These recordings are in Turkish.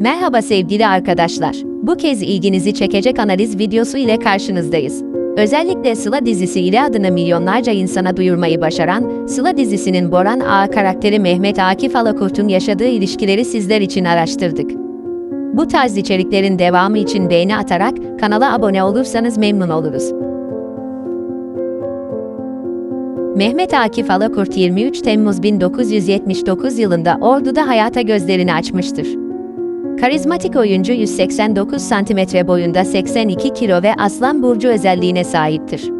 Merhaba sevgili arkadaşlar. Bu kez ilginizi çekecek analiz videosu ile karşınızdayız. Özellikle Sıla dizisi ile adını milyonlarca insana duyurmayı başaran, Sıla dizisinin Boran Ağa karakteri Mehmet Akif Alakurt'un yaşadığı ilişkileri sizler için araştırdık. Bu tarz içeriklerin devamı için beğeni atarak kanala abone olursanız memnun oluruz. Mehmet Akif Alakurt 23 Temmuz 1979 yılında Ordu'da hayata gözlerini açmıştır. Karizmatik oyuncu 189 cm boyunda 82 kilo ve aslan burcu özelliğine sahiptir.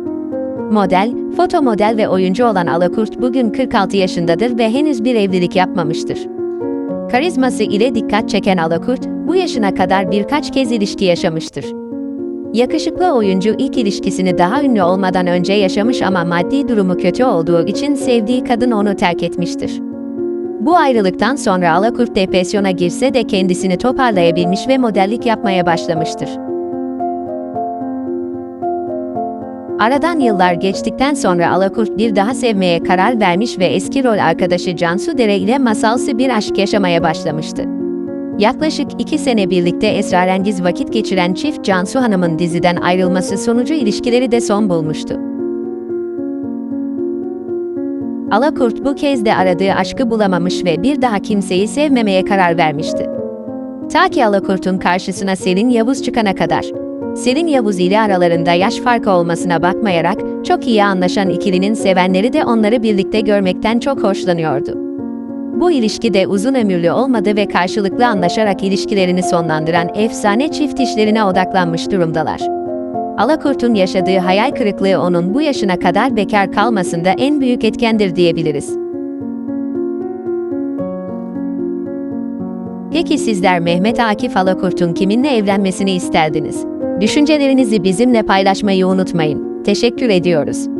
Model, foto model ve oyuncu olan Alakurt bugün 46 yaşındadır ve henüz bir evlilik yapmamıştır. Karizması ile dikkat çeken Alakurt, bu yaşına kadar birkaç kez ilişki yaşamıştır. Yakışıklı oyuncu ilk ilişkisini daha ünlü olmadan önce yaşamış ama maddi durumu kötü olduğu için sevdiği kadın onu terk etmiştir. Bu ayrılıktan sonra Alakurt depresyona girse de kendisini toparlayabilmiş ve modellik yapmaya başlamıştır. Aradan yıllar geçtikten sonra Alakurt bir daha sevmeye karar vermiş ve eski rol arkadaşı Cansu Dere ile masalsı bir aşk yaşamaya başlamıştı. Yaklaşık iki sene birlikte esrarengiz vakit geçiren çift Cansu Hanım'ın diziden ayrılması sonucu ilişkileri de son bulmuştu. Alakurt bu kez de aradığı aşkı bulamamış ve bir daha kimseyi sevmemeye karar vermişti. Ta ki Alakurt'un karşısına Selin Yavuz çıkana kadar. Selin Yavuz ile aralarında yaş farkı olmasına bakmayarak çok iyi anlaşan ikilinin sevenleri de onları birlikte görmekten çok hoşlanıyordu. Bu ilişki de uzun ömürlü olmadı ve karşılıklı anlaşarak ilişkilerini sonlandıran efsane çift işlerine odaklanmış durumdalar. Alakurt'un yaşadığı hayal kırıklığı onun bu yaşına kadar bekar kalmasında en büyük etkendir diyebiliriz. Peki sizler Mehmet Akif Alakurt'un kiminle evlenmesini isterdiniz? Düşüncelerinizi bizimle paylaşmayı unutmayın. Teşekkür ediyoruz.